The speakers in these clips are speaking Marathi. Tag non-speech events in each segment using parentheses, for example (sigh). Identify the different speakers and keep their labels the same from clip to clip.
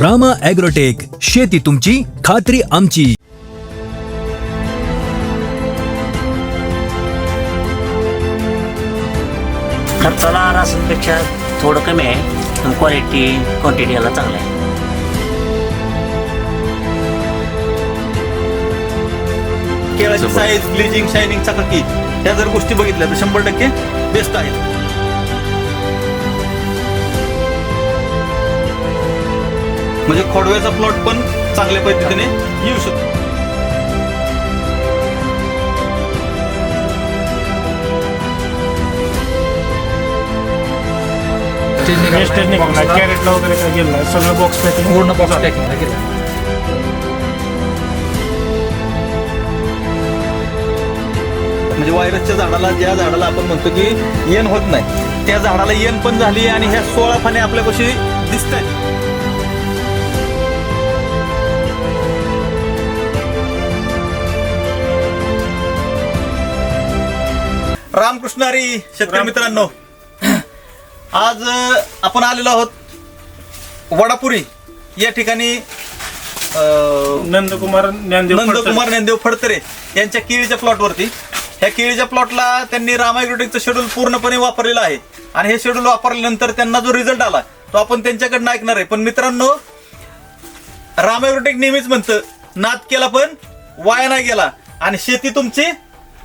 Speaker 1: रामा ॲग्रोटेक शेती तुमची खात्री आमची.
Speaker 2: खर्चाला रासायनिकपेक्षा थोडं कमी आहे पण क्वालिटी क्वांटिटी याला चांगलं आहे.
Speaker 3: केळाची साईज ग्लिजिंग शायनिंग चकाकी ह्या जर गोष्टी बघितल्या तर शंभर टक्के बेस्ट आहेत. म्हणजे खोडव्याचा प्लॉट पण चांगल्या पद्धतीने येऊ शकतो.
Speaker 4: वेस्टेज निघाला कॅरेटला वगैरे काय गेलं नाही सगळं बॉक्स पॅकिंग
Speaker 5: पूर्ण बॉक्स पॅकिंगला गेला
Speaker 3: म्हणजे व्हायरसच्या झाडाला ज्या झाडाला आपण म्हणतो की येण होत नाही त्या झाडाला येण पण झाली आणि ह्या सोळा फाने आपल्यापाशी दिसत आहेत रामकृष्ण हरी शेतकरी मित्रांनो. आज आपण आलेलो आहोत वडापुरी. या ठिकाणी
Speaker 4: नंदकुमार ज्ञानदेव
Speaker 3: नंदकुमार ज्ञानदेव फडतरे यांच्या केळीच्या प्लॉटवरती. ह्या केळीच्या प्लॉटला त्यांनी रामायग्रोटेकचं शेड्यूल पूर्णपणे वापरलेलं आहे. आणि हे शेड्यूल वापरल्यानंतर त्यांना जो रिझल्ट आला तो आपण त्यांच्याकडनं ऐकणार आहे. पण मित्रांनो रामायग्रोटेक नेहमीच म्हणतं नाद केला पण वाया नाही गेला. आणि शेती तुमची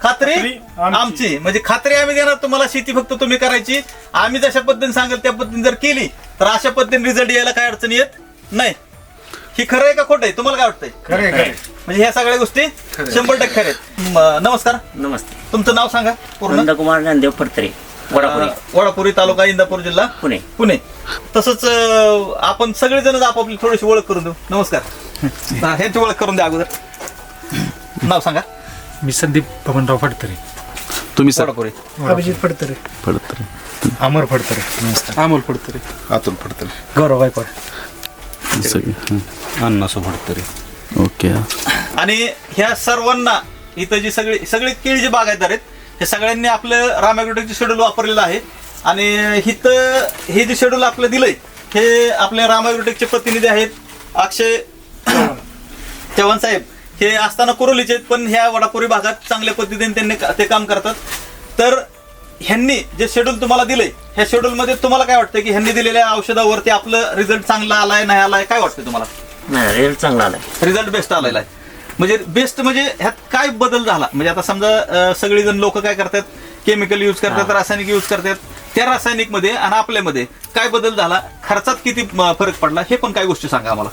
Speaker 3: खात्री
Speaker 4: आमची.
Speaker 3: म्हणजे खात्री आम्ही देणार तुम्हाला शेती फक्त तुम्ही करायची. आम्ही जशा पद्धतीने सांगेल त्या पद्धतीने जर केली तर अशा पद्धतीने रिझल्ट यायला काय अडचण येत नाही. ही खरं आहे का खोटं आहे? तुम्हाला काय वाटतंय?
Speaker 4: खरे खरे
Speaker 3: म्हणजे ह्या सगळ्या गोष्टी शंभर टक्के. म, नमस्कार.
Speaker 2: नमस्ते.
Speaker 3: तुमचं नाव सांगा पूर्ण.
Speaker 2: नंदकुमार ज्ञानदेव फडतरे वडापुरी.
Speaker 3: तालुका इंदापूर जिल्हा?
Speaker 2: पुणे.
Speaker 3: पुणे. तसंच आपण सगळेजण आपापली थोडीशी ओळख करून देऊ. नमस्कार. (laughs) ह्यांची ओळख करून द्या अगोदर. नाव सांगा.
Speaker 5: मी संदीप बबनराव फडतरे.
Speaker 6: तुम्ही सर?
Speaker 3: वडापुरी.
Speaker 4: अभिजित फडतरे.
Speaker 6: पडत
Speaker 5: अमर फडतरे. नमस्कार.
Speaker 4: अमोल फडतरे.
Speaker 6: अतुल पडतरे
Speaker 5: गौरव गायकवाड
Speaker 6: सगळे
Speaker 7: अण्णा फडतरे.
Speaker 6: ओके
Speaker 3: आणि ह्या सर्वांना इथं जी सगळी सगळे केळी जे बागायतदार आहेत हे सगळ्यांनी आपलं रामॅग्रोटेकचे शेड्यूल वापरलेलं आहे आणि हिथं हे जे शेड्यूल आपलं दिलंय हे आपल्या रामॅग्रोटेकचे प्रतिनिधी आहेत अक्षय चव्हाण साहेब. हे असताना कुरोलीचे आहेत पण ह्या वडापुरी भागात चांगल्या पद्धतीने त्यांनी का- ते काम करतात. तर ह्यांनी जे शेड्यूल तुम्हाला दिलंय ह्या शेड्यूल मध्ये तुम्हाला काय वाटतं की ह्यांनी दिलेल्या औषधावरती आपलं रिझल्ट चांगला आलाय नाही आलाय? काय वाटतं तुम्हाला?
Speaker 2: नाही रिझल्ट चांगला आलाय.
Speaker 3: रिझल्ट बेस्ट आलेला आहे. म्हणजे बेस्ट म्हणजे ह्यात काय बदल झाला? म्हणजे आता समजा अं, सगळेजण लोक काय करतात? केमिकल यूज करतात रासायनिक यूज करतात. त्या रासायनिकमध्ये आणि आपल्यामध्ये काय बदल झाला? खर्चात किती म, फरक पडला? हे पण काय गोष्टी सांगा आम्हाला.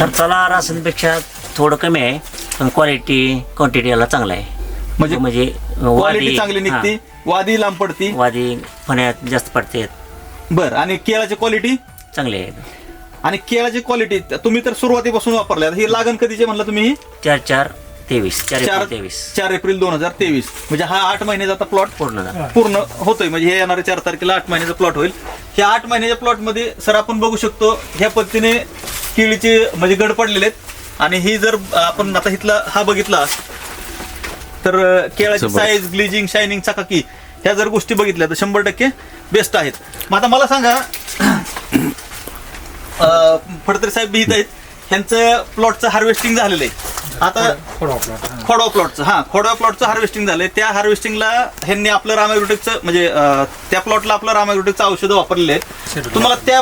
Speaker 2: खर्चाला रासायनिकपेक्षा थोडं कमी आहे पण क्वालिटी क्वांटिटी याला चांगलं आहे.
Speaker 3: म्हणजे
Speaker 2: म्हणजे
Speaker 3: क्वालिटी
Speaker 2: वादी
Speaker 3: चांगली निघते वादी लांब पडती.
Speaker 2: वादी फण्यात जास्त पडते.
Speaker 3: बर आणि केळाची क्वालिटी
Speaker 2: चांगले आहे.
Speaker 3: आणि केळाची क्वालिटी तुम्ही तर सुरुवातीपासून वापरल्या ही लागण कधीचे म्हणलं तुम्ही? ही?
Speaker 2: चार चार तेवीस चार
Speaker 3: चार
Speaker 2: एप्रिल तेवीस.
Speaker 3: चार एप्रिल दोन हजार तेवीस. म्हणजे हा आठ महिन्याचा आता प्लॉट
Speaker 2: पूर्ण झाला.
Speaker 3: पूर्ण होतोय. म्हणजे हे येणाऱ्या चार तारखेला आठ महिन्याचा प्लॉट होईल. ह्या आठ महिन्याच्या प्लॉटमध्ये सर आपण बघू शकतो ह्या पद्धतीने केळीचे म्हणजे गड पडलेले आहेत. आणि ही जर आपण आता इथला हा बघितला तर केळाची. साईज ग्लिजिंग शायनिंग चकाकी ह्या जर गोष्टी बघितल्या तर शंभर टक्के बेस्ट आहेत. मग आता मला सांगा फडतरे साहेब भीत आहेत. ह्यांचं प्लॉटचं हार्वेस्टिंग झालेलं आहे. आता खोडवा प्लॉटचं हा. खोडवा प्लॉटचं हार्वेस्टिंग झालंय. त्या हार्वेस्टिंगला ह्यांनी आपलं रामायग्रोटेकचं म्हणजे त्या प्लॉटला आपलं रामायग्रोटेकचं औषधं वापरलेले आहेत. तुम्हाला त्या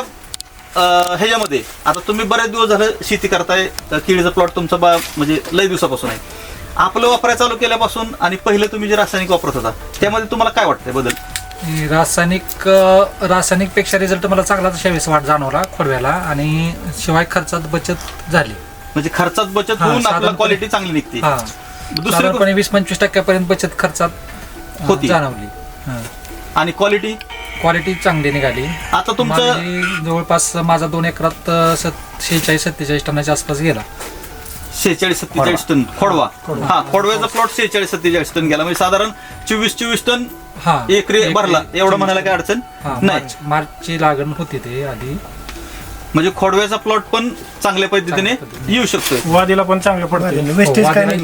Speaker 3: ह्याच्यामध्ये आता तुम्ही बरेच दिवस झालं शेती करताय केळीचा प्लॉट तुमचा बा म्हणजे लय दिवसापासून आहे. आपलं वापरायला चालू केल्यापासून आणि पहिलं तुम्ही जे रासायनिक वापरत होता त्यामध्ये तुम्हाला काय वाटतंय बदल?
Speaker 5: हे रासायनिक अ, रासायनिकपेक्षा रिझल्ट मला चांगला शावीस वाट जाणवला खोडव्याला आणि शिवाय खर्चात बचत झाली.
Speaker 3: म्हणजे खर्चात बचत
Speaker 5: हा,
Speaker 3: होऊन आपला क्वालिटी चांगली निघते.
Speaker 5: हा.
Speaker 3: दुसरी
Speaker 5: साधारणपणे वीस पंचवीस टक्क्यापर्यंत बचत खर्चात अ,
Speaker 3: होती.
Speaker 5: जाणवली.
Speaker 3: आणि क्वालिटी
Speaker 5: क्वालिटी चांगली निघाली.
Speaker 3: आता तुमचं
Speaker 5: जवळपास माझा दोन एकरात शेहेचाळीस सत्तेचाळीस टनाच्या आसपास गेला.
Speaker 3: शेहेचाळीस सत्तेचाळीस टन खोडवा. हा खोडव्याचा प्लॉट शेहेचाळीस सत्तेचाळीस टन गेला. म्हणजे साधारण चोवीस चोवीस टन
Speaker 5: हा
Speaker 3: एकरी
Speaker 5: एकरी-
Speaker 3: भरला. एवढं म्हणायला काय अडचण
Speaker 5: हा
Speaker 3: नाही.
Speaker 5: मार्च मार्चची लागण होती ते आधी.
Speaker 3: म्हणजे खोडव्याचा प्लॉट पण चांगल्या पद्धतीने येऊ शकतोय.
Speaker 4: वादीला पण चांगलं पडते.
Speaker 8: वेस्टेज काय नाही.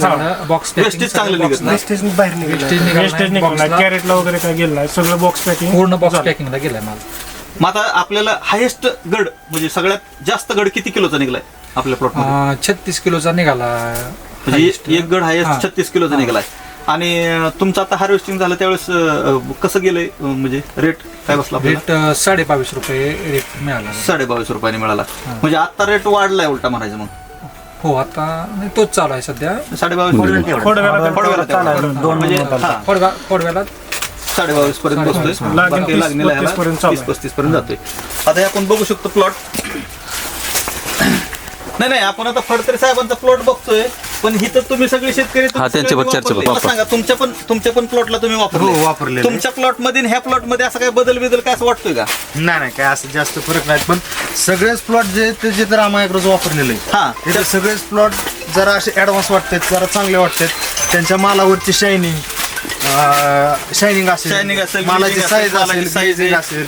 Speaker 5: बॉक्स
Speaker 3: Wastage चांगलं निघत नाही.
Speaker 8: वेस्टेज बाहेर निघालं
Speaker 4: वेस्टेज निघाला कॅरेटला वगैरे काय गेलं नाही. सगळं बॉक्स पॅकिंग
Speaker 5: पूर्ण बॉक्स पॅकिंगला गेलाय माल.
Speaker 3: मग आता आपल्याला हायेस्ट गड म्हणजे सगळ्यात जास्त गड किती किलोचा निघलाय आपल्या प्लॉट
Speaker 5: छत्तीस किलोचा निघाला.
Speaker 3: म्हणजे एक गड
Speaker 5: हा.
Speaker 3: हायेस्ट छत्तीस किलोचा निघालाय. आणि तुमचं आता हार्वेस्टिंग झालं त्यावेळेस कसं गेलंय म्हणजे रेट काय बसला?
Speaker 5: रेट साडे बावीस रुपये रेट मिळाला.
Speaker 3: साडे बावीस रुपयाने मिळाला. म्हणजे आता रेट वाढलाय उलटा म्हणायचं मग.
Speaker 5: हो आता नाही, तोच चालू आहे सध्या.
Speaker 3: साडे बावीस म्हणजे. हा,
Speaker 5: खोडव्याला
Speaker 3: साडे बावीस पर्यंत. बसतोय लागणीला तीस
Speaker 4: आहे.
Speaker 3: पस्तीस पर्यंत जातोय. आता हे आपण बघू शकतो प्लॉट नाही नाही आपण आता फडतरे साहेबांचा प्लॉट बघतोय. पण ही तर तुम्ही सगळे शेतकरी तुम्ही
Speaker 6: हा, त्यांच्यावर
Speaker 3: सगळे
Speaker 6: चर्चा
Speaker 3: वापरले. मला
Speaker 6: वापर.
Speaker 3: सांगा तुमच्या पण तुमच्या पण प्लॉटला तुम्ही वापरले
Speaker 7: हो.
Speaker 3: तुमच्या प्लॉटमध्ये आणि ह्या प्लॉटमध्ये असं काय बदल बिदल काय असं वाटतोय का
Speaker 7: नाही नाही काय असं जास्त फरक नाही पण सगळेच प्लॉट जे आहेत ते जे तर रामायग्रोज वापरलेले
Speaker 3: हा.
Speaker 7: आहेत ते सगळेच प्लॉट जरा असे ऍडव्हान्स वाटतात जरा चांगले वाटतात त्यांच्या मालावरची शायनिंग शायनिंग
Speaker 3: Shining
Speaker 7: असेल
Speaker 3: असेल,
Speaker 7: मालाची साईज
Speaker 3: असेल, मालाची
Speaker 7: असेल glazing
Speaker 3: आहे.
Speaker 7: असेल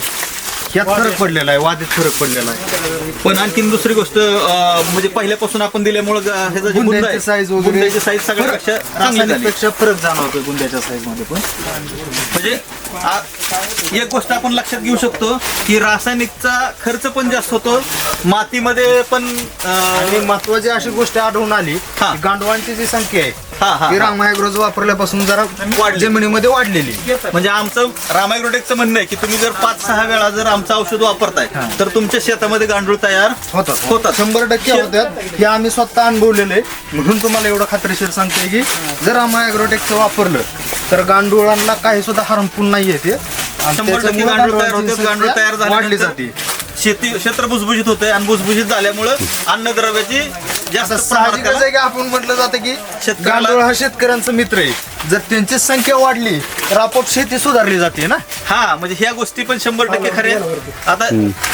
Speaker 7: यात फरक पडलेला आहे वादीत फरक पडलेला आहे.
Speaker 3: पण आणखीन दुसरी गोष्ट अं, म्हणजे पहिल्यापासून आपण दिल्यामुळे ह्याचा जे बुंदा आहे,
Speaker 7: गुंड्याची साईज वगैरे
Speaker 3: साईज सगळ्यापेक्षा चांगली झाली.
Speaker 7: रासायनिकपेक्षा फरक जाणवतो गुंड्याच्या साईजमध्ये पण.
Speaker 3: म्हणजे आ- एक गोष्ट आपण लक्षात घेऊ शकतो की रासायनिकचा खर्च पण जास्त होतो मातीमध्ये पण अं,
Speaker 7: आणि महत्वाची अशी गोष्ट आढळून आली
Speaker 3: हा.
Speaker 7: की गांडवांची जी संख्या आहे
Speaker 3: हा, हा, हा.
Speaker 7: रामायग्रोज वापरल्यापासून जरा
Speaker 3: वाढली.
Speaker 7: जमिनीमध्ये वाढलेली
Speaker 3: म्हणजे आमचं रामायग्रोटेकचं म्हणणं आहे की तुम्ही जर पाच सहा वेळा जर आमचं औषध वापरताय तर तुमच्या शेतामध्ये गांडूळ तयार
Speaker 7: होतात
Speaker 3: होतात.
Speaker 7: शंभर टक्के होतात हे आम्ही स्वतः अनुभवलेले आहे. म्हणून तुम्हाला एवढं खात्रीशीर सांगतोय की जर आम्हा ॲग्रोटेकचं वापरलं तर गांडुळांना काही सुद्धा हार्मफुल नाहीये ते आणि
Speaker 3: शंभर टक्के
Speaker 7: त्याच्यामुळं
Speaker 3: गांडूळ तयार
Speaker 7: गांडुळांची
Speaker 3: होते गांडूळ
Speaker 7: संख्या
Speaker 3: तयार
Speaker 7: वाढली
Speaker 3: झाल्यानंतर
Speaker 7: जाते
Speaker 3: शेती क्षेत्र भुसभुशीत होते आणि भुसभुशीत झाल्यामुळं अन्नद्रव्याची जास्त
Speaker 7: आता
Speaker 3: प्रमाणात
Speaker 7: साहजिकच
Speaker 3: त्याला-
Speaker 7: आहे की आपण म्हटलं जातं की
Speaker 3: शेतकऱ्याला-
Speaker 7: गांडूळ हा शेतकऱ्यांचा मित्र आहे. जर त्यांची संख्या वाढली तर आपोआप शेती सुधारली जाते ना?
Speaker 3: हा म्हणजे ह्या गोष्टी पण शंभर टक्के खऱ्या आहेत. आता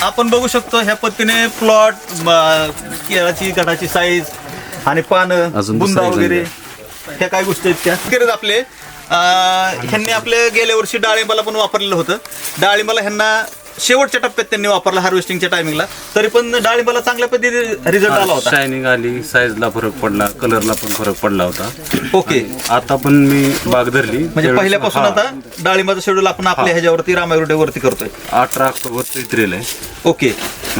Speaker 3: आपण बघू शकतो ह्या पद्धतीने प्लॉट केळाची गटाची साईज आणि पानं
Speaker 6: अजून
Speaker 3: बुंदा वगैरे. ह्या काय गोष्टी आहेत त्या? करत आपले. अं, ह्यांनी आपले गेल्या वर्षी डाळिंबाला पण वापरलेलं होतं. डाळिंबाला ह्यांना शेवटच्या टप्प्यात त्यांनी वापरला हार्वेस्टिंगच्या टायमिंगला तरी पण डाळिंबाला चांगल्या पद्धतीने रिझल्ट आला होता.
Speaker 6: शायनिंग आली साईजला फरक पडला कलरला पण फरक पडला होता.
Speaker 3: ओके
Speaker 6: आता पण मी बाग धरली.
Speaker 3: म्हणजे पहिल्यापासून आता डाळिंबाचं शेड्यूल आपण आपल्या ह्याच्यावरती रामायरोटेवरती करतोय.
Speaker 6: अठरा ऑक्टोबर इत्रेल आहे.
Speaker 3: ओके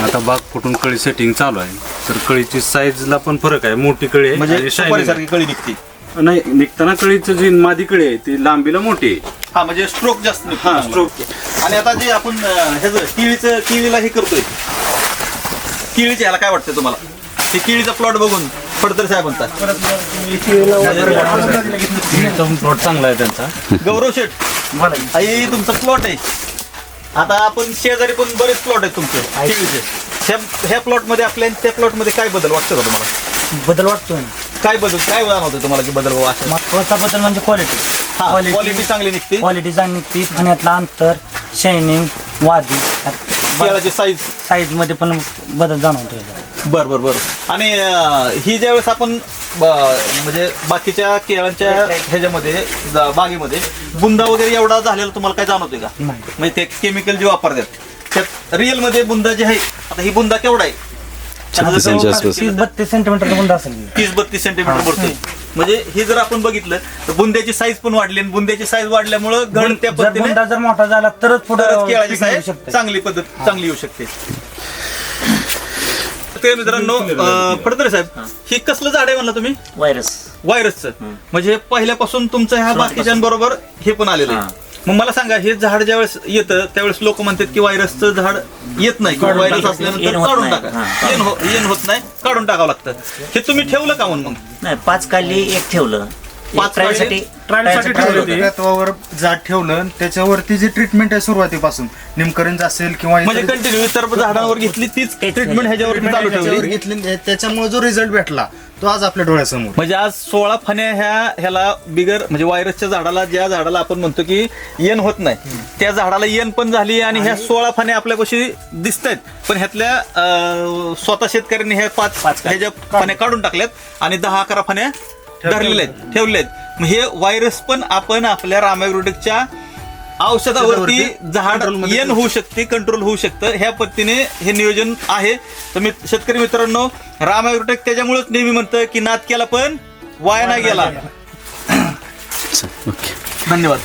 Speaker 6: आता बाग फुटून कळी सेटिंग चालू आहे. तर कळीची साईजला पण फरक आहे. मोठी कळी आहे
Speaker 3: म्हणजे कळी निघते.
Speaker 6: नाही निघताना कळीचं जी मादी कळी आहे ती लांबीला मोठी आहे.
Speaker 3: हा म्हणजे स्ट्रोक जास्त.
Speaker 6: हा स्ट्रोक
Speaker 3: आणि आता जे आपण ह्याचं केळीचं केळीला हे करतोय. केळीच्या ह्याला काय वाटतंय तुम्हाला? ते केळीचा प्लॉट बघून फडतर साहेबांचा
Speaker 6: प्लॉट चांगला आहे त्यांचा.
Speaker 3: गौरव शेठ आई तुमचा प्लॉट आहे. आता आपण शेजारी पण बरेच प्लॉट आहेत तुमचे केळीचे. ह्या ह्या प्लॉटमध्ये आपल्या त्या प्लॉटमध्ये काय बदल वाटतं का तुम्हाला?
Speaker 2: बदल वाटतोय
Speaker 3: काय बदल काय जाणवतं तुम्हाला की बदल
Speaker 2: महत्त्वाचा बदल म्हणजे क्वालिटी
Speaker 3: हा क्वालिटी चांगली निघते.
Speaker 2: क्वालिटी चांगली निघते. खाण्यातला अंतर शायनिंग वादी
Speaker 3: केळाची साईज
Speaker 2: साईजमध्ये पण बदल जाणवतोय.
Speaker 3: बर बर बर. आणि अं, ही ज्यावेळेस आपण ब- म्हणजे बाकीच्या केळांच्या ह्याच्यामध्ये ज- बागेमध्ये बुंदा वगैरे एवढा झालेला तुम्हाला काय जाणवतोय का?
Speaker 2: नाही.
Speaker 3: म्हणजे ते केमिकल जे वापरतात त्यात रिअलमध्ये बुंदा जे आहे आता ही बुंदा केवढा आहे?
Speaker 6: आसपास.
Speaker 2: तीस बत्तीस सेंटीमीटर बुंदा असेल.
Speaker 3: तीस बत्तीस सेंटीमीटर भरतोय म्हणजे हे जर आपण बघितलं तर बुंद्याची साईज पण वाढली आणि बुंद्याची साईज वाढल्यामुळं घड त्या
Speaker 2: जर
Speaker 3: पद्धतीने
Speaker 2: बुंदा जर मोठा झाला तरच पुढे
Speaker 3: तरच केळाची साईज चांगली पद्धत चांगली येऊ शकते. ते मित्रांनो अं, फडतरे साहेब. हे. कसलं झाड आहे म्हणला तुम्ही?
Speaker 2: व्हायरस
Speaker 3: व्हायरसचं म्हणजे पहिल्यापासून तुमचं ह्या बाकीच्यांबरोबर हे पण आलेलं आहे. मग मला सांगा हे झाड ज्यावेळेस येतं त्यावेळेस लोक म्हणतात की व्हायरसचं झाड येत नाही किंवा व्हायरस. असल्यानंतर काढून
Speaker 2: नाही.
Speaker 3: टाका. येण हो- येण होत नाही काढून टाकावं लागतं हे तुम्ही ठेवलं का म्हणून मग
Speaker 2: नाही पाच काली एक ठेवलं
Speaker 3: पाच
Speaker 2: ट्रायल
Speaker 3: काली-
Speaker 2: साठी
Speaker 4: ट्रायलसाठी ठेवलं ते.
Speaker 7: तत्वावर जात ठेवलं आणि त्याच्यावरती जी ट्रीटमेंट आहे सुरुवातीपासून निमकरंज असेल किंवा
Speaker 3: म्हणजे
Speaker 7: इतर-
Speaker 3: कंटिन्यू इतर झाडांवर घेतली तीच ट्रीटमेंट ह्याच्यावर चालू
Speaker 7: त्याच्यावर
Speaker 3: ठेवली?
Speaker 7: घेतली त्याच्यामुळे जो रिझल्ट भेटला तो आज आपल्या डोळ्यासमोर.
Speaker 3: म्हणजे आज सोळा फण्या ह्या ह्याला बिगर म्हणजे व्हायरसच्या झाडाला ज्या झाडाला आपण म्हणतो की येण होत नाही त्या झाडाला येण पण झाली आणि ह्या सोळा फण्या आपल्यापाशी दिसत आहेत पण ह्यातल्या अं, स्वतः शेतकऱ्यांनी ह्या पाच ह्याच्या फण्या काढून टाकल्यात आणि दहा अकरा फण्या धरलेल्या आहेत ठेवलेल्या आहेत. मग हे व्हायरस पण आपण आपल्या रामायग्रोटिकच्या औषधावरती झाड येण होऊ शकते. कंट्रोल होऊ शकतं. ह्या पद्धतीने हे नियोजन आहे. तर मी शेतकरी मित्रांनो राम ॲग्रोटेक त्याच्यामुळेच नेहमी म्हणतं की नाद केला पण वाया नाही गेला. (coughs) धन्यवाद.